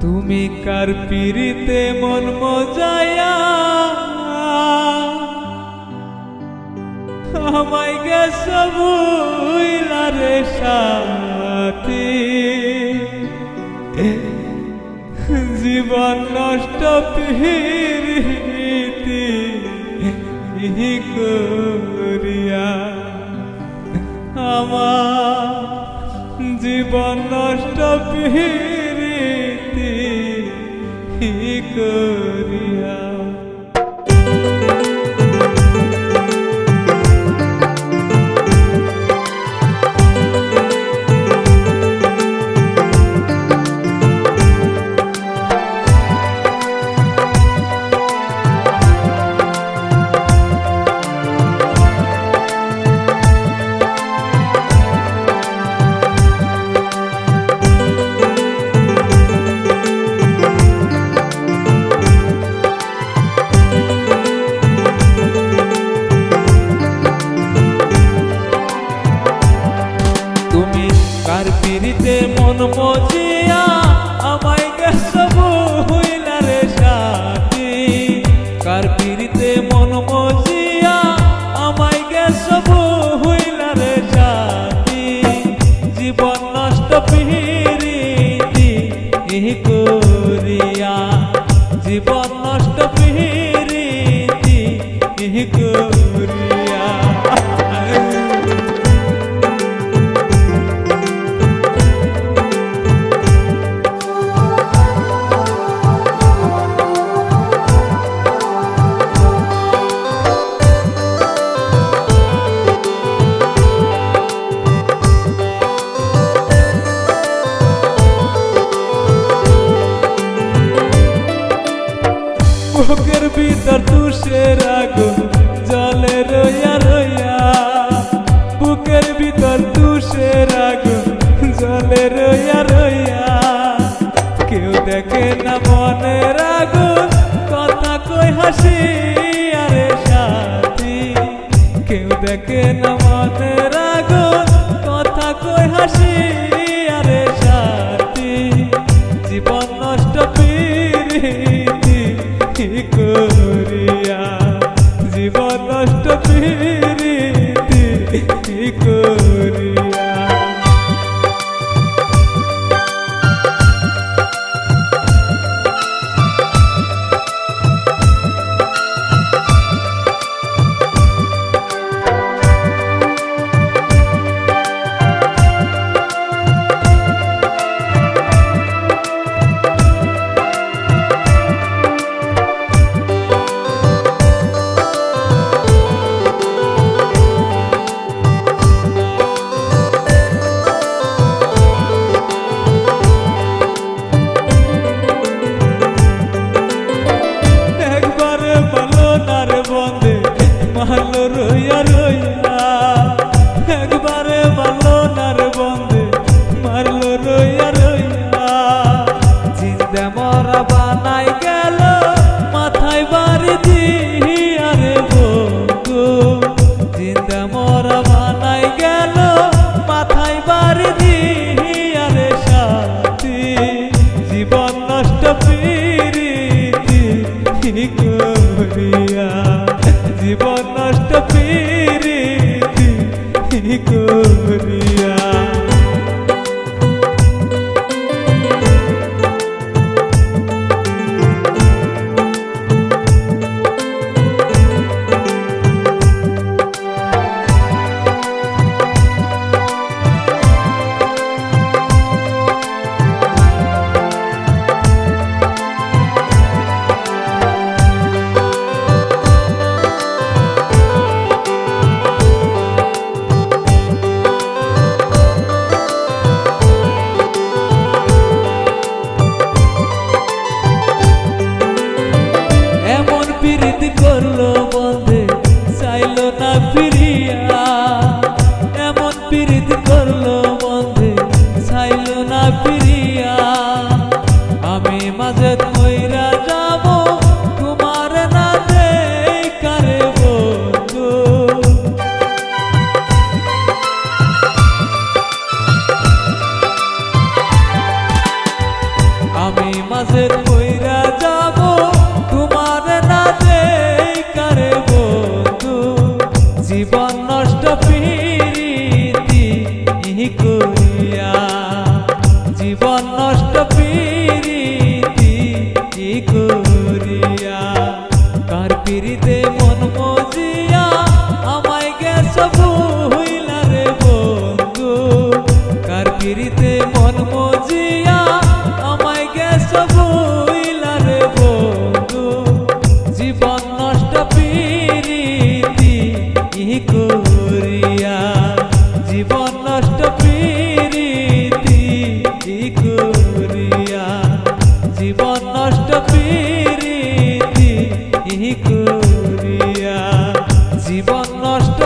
তুমি কার পিরিতে মন মজায়া? আমায় গেছ বুইলারে সাথী। জীবন নষ্ট পিরিতি করিয়া। আমার জীবন নষ্ট পিরিতি করিয়া তুমি পিরিতে মন মজিয়া আমায় গেছ হইলারে সাথী। কার পিরিতে মন মজিয়া আমায় গেছ হইলারে সাথী। জীবন নষ্ট পিরিতি এই করিয়া। জীবন নষ্ট পিরিতি এই করিয়া। তুষের আগুন জলে রইয়া রইয়া, বুকের ভিতর তুষের আগুন জলে রইয়া রইয়া। কেউ দেখে না মনের আগুন, কথা কই হাসি, আরে সাথী। কেউ দেখে না মনের আগুন, কথা কই হাসি। পিরিত করল বন্ধে চাইল না ফিরিয়া। মরিয়া কার পীড়িত জীবন নষ্ট